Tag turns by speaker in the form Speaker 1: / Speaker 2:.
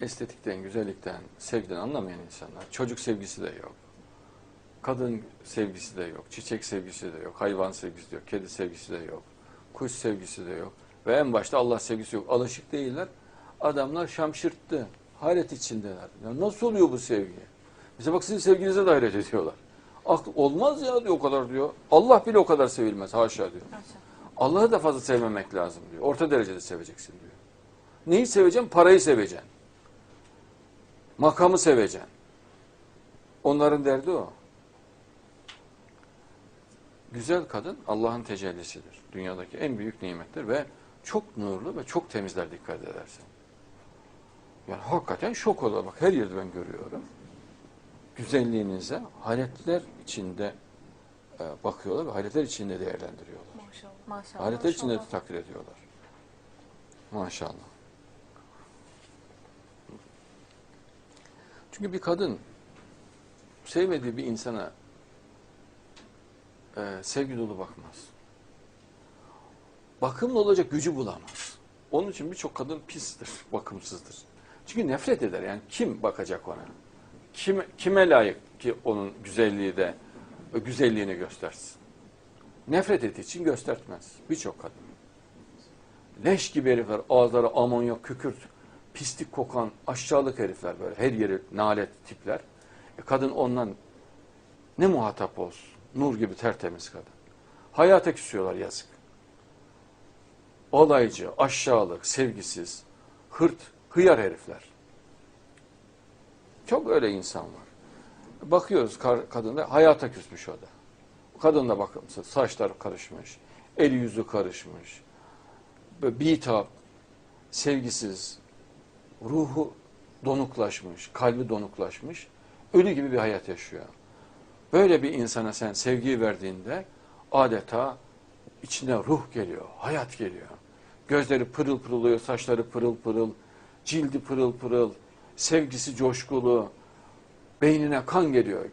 Speaker 1: estetikten, güzellikten, sevgiden anlamayan insanlar. Çocuk sevgisi de yok. Kadın sevgisi de yok. Çiçek sevgisi de yok. Hayvan sevgisi de yok. Kedi sevgisi de yok. Kuş sevgisi de yok. Ve en başta Allah sevgisi yok. Alışık değiller. Adamlar şamşırttı. Hayret içindeler. Ya nasıl oluyor bu sevgi? Mesela bak sizin sevginize de hayret ediyorlar. Aklı, olmaz ya diyor o kadar diyor. Allah bile o kadar sevilmez haşa diyor. Allah'ı da fazla sevmemek lazım diyor. Orta derecede seveceksin diyor. Neyi seveceksin? Parayı seveceksin. Makamı seveceksin. Onların derdi o. Güzel kadın Allah'ın tecellisidir. Dünyadaki en büyük nimettir ve çok nurlu ve çok temizler dikkat edersen. Yani hakikaten şok olur. Bak her yerde ben görüyorum. Güzelliğinize hayretler içinde e, bakıyorlar ve hayretler içinde değerlendiriyorlar.
Speaker 2: Maşallah. Maşallah.
Speaker 1: Hayretler içinde de takdir ediyorlar. Maşallah. Çünkü bir kadın sevmediği bir insana e, sevgi dolu bakmaz. Bakımlı olacak gücü bulamaz. Onun için birçok kadın pistir, bakımsızdır. Çünkü nefret eder. Yani kim bakacak ona? Kime, kime layık ki onun güzelliği de güzelliğini göstersin? Nefret ettiği için göstertmez. Birçok kadın. Leş gibi herifler, ağızları amonyak, kükürt, pislik kokan, aşağılık herifler böyle. Her yeri nalet tipler. E kadın ondan ne muhatap olsun? Nur gibi tertemiz kadın. Hayata küsüyorlar yazık. Olaycı, aşağılık, sevgisiz, hırt, hıyar herifler. Çok öyle insan var. Bakıyoruz kadında hayata küsmüş o da. Kadın da bakımsız, saçlar karışmış, eli yüzü karışmış, bitap, sevgisiz, ruhu donuklaşmış, kalbi donuklaşmış, ölü gibi bir hayat yaşıyor. Böyle bir insana sen sevgiyi verdiğinde adeta içine ruh geliyor, hayat geliyor. Gözleri pırıl pırıl oluyor, saçları pırıl pırıl, cildi pırıl pırıl, sevgisi coşkulu, beynine kan geliyor.